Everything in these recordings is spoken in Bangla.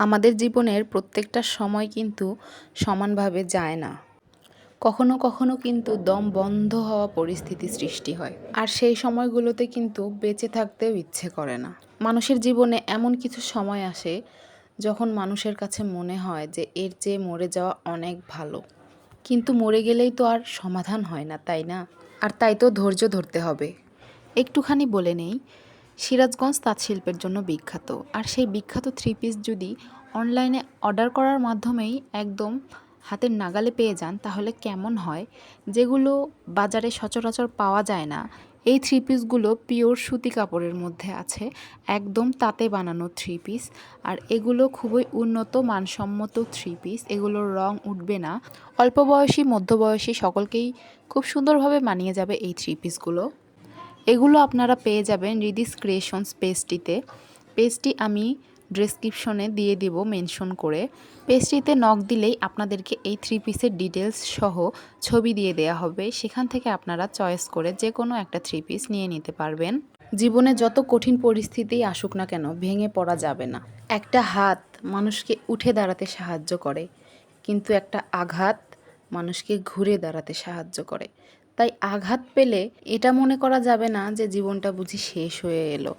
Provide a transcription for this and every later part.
আমাদের জীবনের প্রত্যেকটা সময় কিন্তু সমানভাবে যায় না। কখনো কখনো কিন্তু দম বন্ধ হওয়া পরিস্থিতি সৃষ্টি হয়। আর সেই সময়গুলোতে কিন্তু বেঁচে থাকতেও ইচ্ছে করে না। মানুষের জীবনে এমন কিছু সময় আসে যখন মানুষের কাছে মনে হয় যে এর চেয়ে মরে যাওয়া অনেক ভালো। কিন্তু মরে গেলেই তো আর সমাধান হয় না, তাই না? আর তাই তো ধৈর্য ধরতে হবে। একটুখানি বলে নেই সিরাজগঞ্জ তাঁত শিল্পের জন্য বিখ্যাত। আর সেই বিখ্যাত থ্রি পিস যদি অনলাইনে অর্ডার করার মাধ্যমেই একদম হাতের নাগালে পেয়ে যান, তাহলে কেমন হয়? যেগুলো বাজারে সচরাচর পাওয়া যায় না, এই থ্রি পিসগুলো পিওর সুতি কাপড়ের মধ্যে আছে, একদম তাতে বানানো থ্রি পিস আর এগুলো খুবই উন্নত, মানসম্মত থ্রি পিস এগুলোর রং উঠবে না। অল্প বয়সী, মধ্যবয়সী সকলকেই খুব সুন্দরভাবে মানিয়ে যাবে এই থ্রি পিসগুলো এগুলো আপনারা পেয়ে যাবেন রিদিস ক্রিয়েশনস পেজটিতে পেজটি আমি ডেসক্রিপশনে দিয়ে দিব মেনশন করে। পেজটিতে নক দিলেই আপনাদেরকে এই থ্রি পিসের ডিটেলস সহ ছবি দিয়ে দেয়া হবে। সেখান থেকে আপনারা চয়েস করে যে কোনো একটা থ্রি পিস নিয়ে নিতে পারবেন। জীবনে যত কঠিন পরিস্থিতি আসুক না কেন, ভেঙে পড়া যাবে না। একটা হাত মানুষকে উঠে দাঁড়াতে সাহায্য করে, কিন্তু একটা আঘাত মানুষকে ঘুরে দাঁড়াতে সাহায্য করে। তাই আঘাত পেলে এটা মনে করা যাবে না যে জীবনটা বুঝি শেষ হয়ে এলো।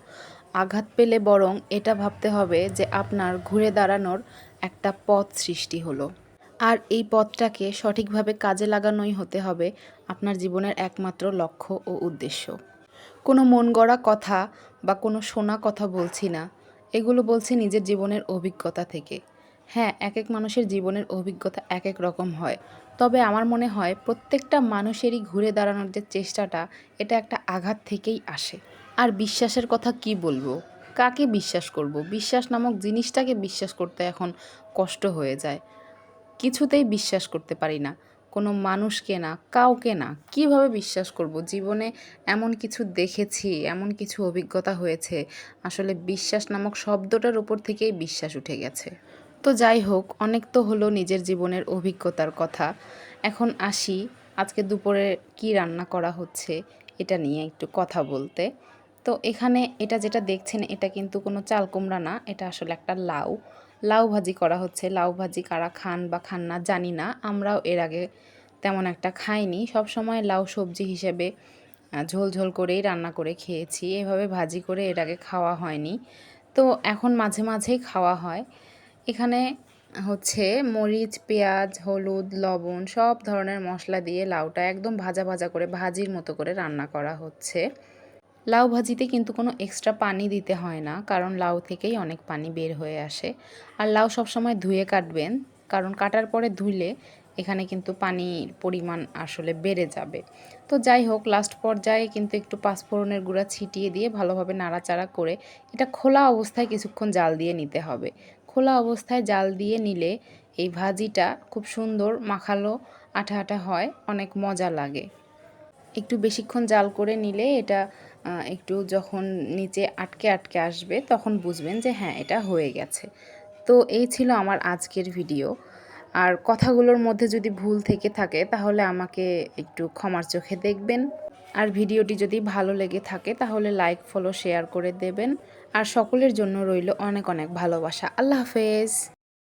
আঘাত পেলে বরং এটা ভাবতে হবে যে আপনার ঘুরে দাঁড়ানোর একটা পথ সৃষ্টি হলো। আর এই পথটাকে সঠিকভাবে কাজে লাগানোই হতে হবে আপনার জীবনের একমাত্র লক্ষ্য ও উদ্দেশ্য। কোনো মন গড়া কথা বা কোনো শোনা কথা বলছি না, এগুলো বলছি নিজের জীবনের অভিজ্ঞতা থেকে। হ্যাঁ এক এক মানুষের জীবনের অভিজ্ঞতা এক এক রকম হয়। তবে আমার মনে হয় প্রত্যেকটা মানুষেরই ঘুরে দাঁড়ানোর যে চেষ্টাটা, এটা একটা আঘাত থেকেই আসে। আর বিশ্বাসের কথা কি বলব? কাকে বিশ্বাস করব? বিশ্বাস নামক জিনিসটাকে বিশ্বাস করতে এখন কষ্ট হয়ে যায়। কিছুতেই বিশ্বাস করতে পারি না। কোনো মানুষকে না, কাউকে না। কীভাবে বিশ্বাস করব? জীবনে এমন কিছু দেখেছি, এমন কিছু অভিজ্ঞতা হয়েছে। আসলে বিশ্বাস নামক শব্দটার উপর থেকেই বিশ্বাস উঠে গেছে। তো যাই হোক, অনেক তো হলো নিজের জীবনের অভিজ্ঞতার কথা। এখন আসি, আজকে দুপুরে কি রান্না করা হচ্ছে এটা নিয়ে একটু কথা বলতে। তো এখানে এটা যেটা দেখছেন, এটা কিন্তু কোনো চাল কুমড়া না, এটা আসলে একটা লাউ। লাউ ভাজি করা হচ্ছে। লাউ ভাজি কারা খান বা খান না জানি না, আমরাও এর আগে তেমন একটা খাইনি। সব সময় লাউ সবজি হিসেবে ঝোল ঝোল করেই রান্না করে খেয়েছি। এভাবে ভাজি করে এর আগে খাওয়া হয়নি। তো এখন মাঝে মাঝেই খাওয়া হয়। এখানে হচ্ছে মরিচ, পেঁয়াজ, হলুদ, লবণ সব ধরনের মশলা দিয়ে লাউটা একদম ভাজা ভাজা করে ভাজির মতো করে রান্না করা হচ্ছে। লাউ ভাজিতে কিন্তু কোনো এক্সট্রা পানি দিতে হয় না, কারণ লাউ থেকেই অনেক পানি বের হয়ে আসে। আর লাউ সবসময় ধুয়ে কাটবেন, কারণ কাটার পরে ধুলে এখানে কিন্তু পানির পরিমাণ আসলে বেড়ে যাবে। তো যাই হোক লাস্ট পর্যায়ে কিন্তু একটু পাঁচফোড়নের গুঁড়া ছিটিয়ে দিয়ে ভালোভাবে নাড়াচাড়া করে এটা খোলা অবস্থায় কিছুক্ষণ জাল দিয়ে নিতে হবে। খোলা অবস্থায় জাল দিয়ে নিলে এই ভাজিটা খুব সুন্দর মাখালো আঠা আঠা হয়, অনেক মজা লাগে। একটু বেশিক্ষণ জাল করে নিলে এটা একটু যখন নিচে আটকে আটকে আসবে তখন বুঝবেন যে হ্যাঁ এটা হয়ে গেছে। তো এই ছিল আমার আজকের ভিডিও। আর কথাগুলোর মধ্যে যদি ভুল থেকে থাকে তাহলে আমাকে একটু ক্ষমার চোখে দেখবেন। আর ভিডিওটি যদি ভালো লেগে থাকে, তাহলে লাইক ফলো শেয়ার করে দেবেন। আর সকলের জন্য রইল অনেক অনেক ভালোবাসা। আল্লাহ হাফেজ।